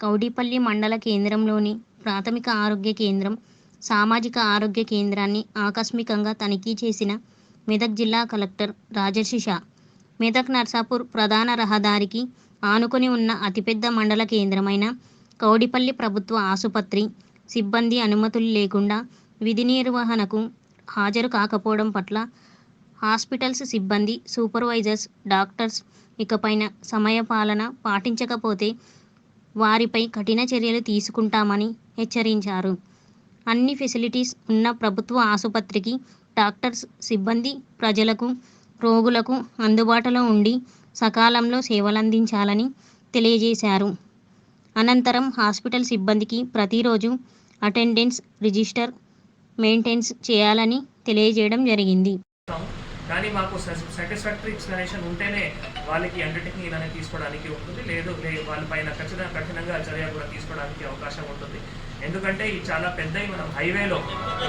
కౌడిపల్లి మండల కేంద్రంలోని ప్రాథమిక ఆరోగ్య కేంద్రం, సామాజిక ఆరోగ్య కేంద్రాన్ని ఆకస్మికంగా తనిఖీ చేసిన మెదక్ జిల్లా కలెక్టర్ రాజర్షి షా, మెదక్ నర్సాపూర్ ప్రధాన రహదారికి ఆనుకొని ఉన్న అతిపెద్ద మండల కేంద్రమైన కౌడిపల్లి ప్రభుత్వ ఆసుపత్రి సిబ్బంది అనుమతులు లేకుండా విధి నిర్వహణకు హాజరు కాకపోవడం పట్ల హాస్పిటల్స్ సిబ్బంది, సూపర్వైజర్స్, డాక్టర్స్ ఇకపైన సమయపాలన పాటించకపోతే వారిపై కఠిన చర్యలు తీసుకుంటామని హెచ్చరించారు. అన్ని ఫెసిలిటీస్ ఉన్న ప్రభుత్వ ఆసుపత్రికి డాక్టర్స్, సిబ్బంది ప్రజలకు, రోగులకు అందుబాటులో ఉండి సకాలంలో సేవలందించాలని తెలియజేశారు. అనంతరం హాస్పిటల్ సిబ్బందికి ప్రతిరోజు అటెండెన్స్ రిజిస్టర్ మెయింటెన్స్ చేయాలని తెలియజేయడం జరిగింది. కానీ మాకు సాటిస్ఫాక్టరీ ఎక్స్ప్లెనేషన్ ఉంటేనే వాళ్ళకి అండర్టేకింగ్ ఇలానే తీసుకోవడానికి ఉంటుంది. లేదు వాళ్ళ పైన ఖచ్చితంగా కఠినంగా చర్య కూడా తీసుకోవడానికి అవకాశం ఉంటుంది. ఎందుకంటే ఇది చాలా పెద్ద మనం హైవేలో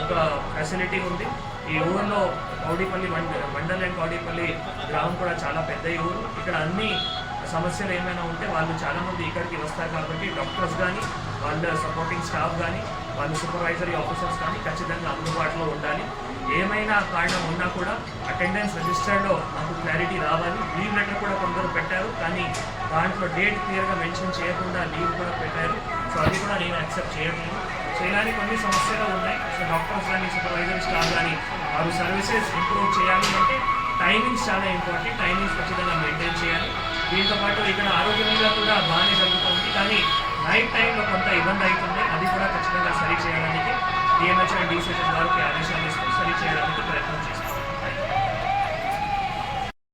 ఒక ఫెసిలిటీ ఉంది. ఈ ఊరిలో కౌడిపల్లి మండ మండల్ అండ్ కౌడిపల్లి గ్రామం కూడా చాలా పెద్ద ఊరు. ఇక్కడ అన్ని సమస్యలు ఏమైనా ఉంటే వాళ్ళు చాలామంది ఇక్కడికి వస్తారు కాబట్టి డాక్టర్స్ కానీ వాళ్ళ సపోర్టింగ్ స్టాఫ్ కానీ వాళ్ళ సూపర్వైజరీ ఆఫీసర్స్ కానీ ఖచ్చితంగా అందుబాటులో ఉండాలి. ఏమైనా కారణం ఉన్నా కూడా అటెండెన్స్ రిజిస్టర్లో మాకు క్లారిటీ రావాలి. లీవ్ లెటర్ కూడా కొందరు పెట్టారు కానీ దాంట్లో డేట్ క్లియర్గా మెన్షన్ చేయకుండా లీవ్ కూడా పెట్టారు. సో అది కూడా నేను యాక్సెప్ట్ చేయట్లేదు. సో ఇలాంటి కొన్ని సమస్యలు ఉన్నాయి. సో డాక్టర్స్ కానీ సూపర్వైజర్ స్టాఫ్ కానీ వారు సర్వీసెస్ ఇంప్రూవ్ చేయాలి అంటే టైమింగ్స్ చాలా ఇంపార్టెంట్ టైమింగ్స్ ఖచ్చితంగా మెయింటైన్ చేయాలి. దీంతో పాటు ఇక్కడ ఆరోగ్యంగా కూడా బాగానే జరుగుతుంది. కానీ నైట్ టైంలో కొంత ఇబ్బంది అవుతుంది. ఖచ్చితంగా సరి చేయడానికి డిఎంహెచ్ అండ్ డిసిహెచ్ వారికి ఆదేశాలు ఇస్తూ సరి చేయడానికి ప్రయత్నం చేస్తాం